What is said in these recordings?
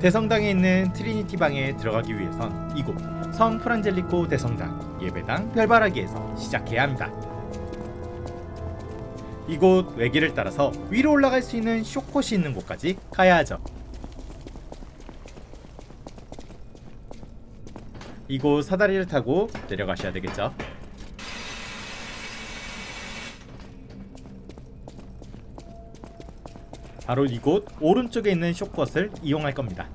대성당에 있는 트리니티 방에 들어가기 위해선 이곳 성 프란젤리코 대성당 예배당 별바라기에서 시작해야 합니다. 이곳 외길을 따라서 위로 올라갈 수 있는 쇼컷이 있는 곳까지 가야 하죠. 이곳 사다리를 타고 내려가셔야 되겠죠. 바로 이곳 오른쪽에 있는 쇼컷을 이용할 겁니다.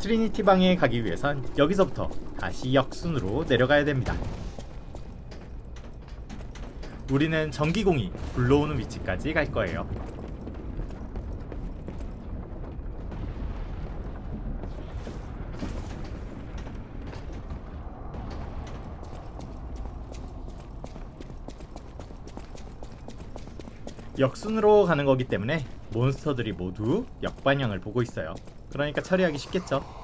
트리니티 방에 가기 위해선 여기서부터 다시 역순으로 내려가야 됩니다. 우리는 전기공이 불러오는 위치까지 갈 거예요. 역순으로 가는 거기 때문에 몬스터들이 모두 역방향을 보고 있어요. 그러니까 처리하기 쉽겠죠.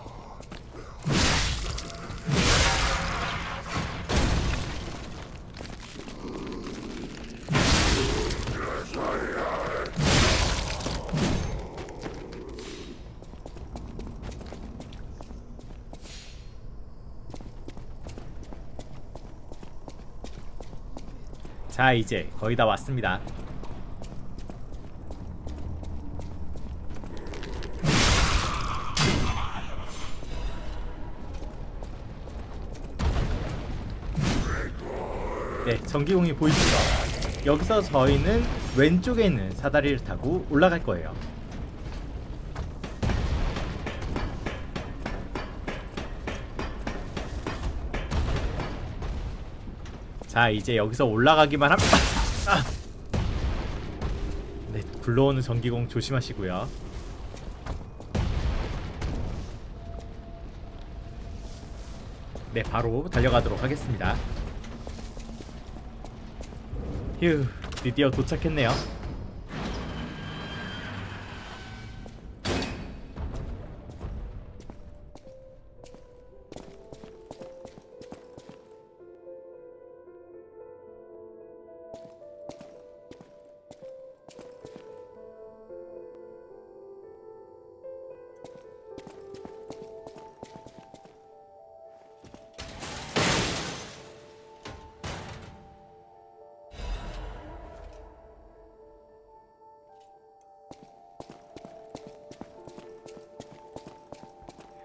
자, 이제 거의 다 왔습니다. 네, 전기공이 보이시죠? 여기서 저희는 왼쪽에 있는 사다리를 타고 올라갈 거예요. 자, 이제 여기서 올라가기만 합니다. 아! 네, 굴러오는 전기공 조심하시고요. 네, 바로 달려가도록 하겠습니다. 휴, 드디어 도착했네요.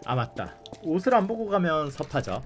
아 맞다. 옷을 안 보고 가면 섭하죠.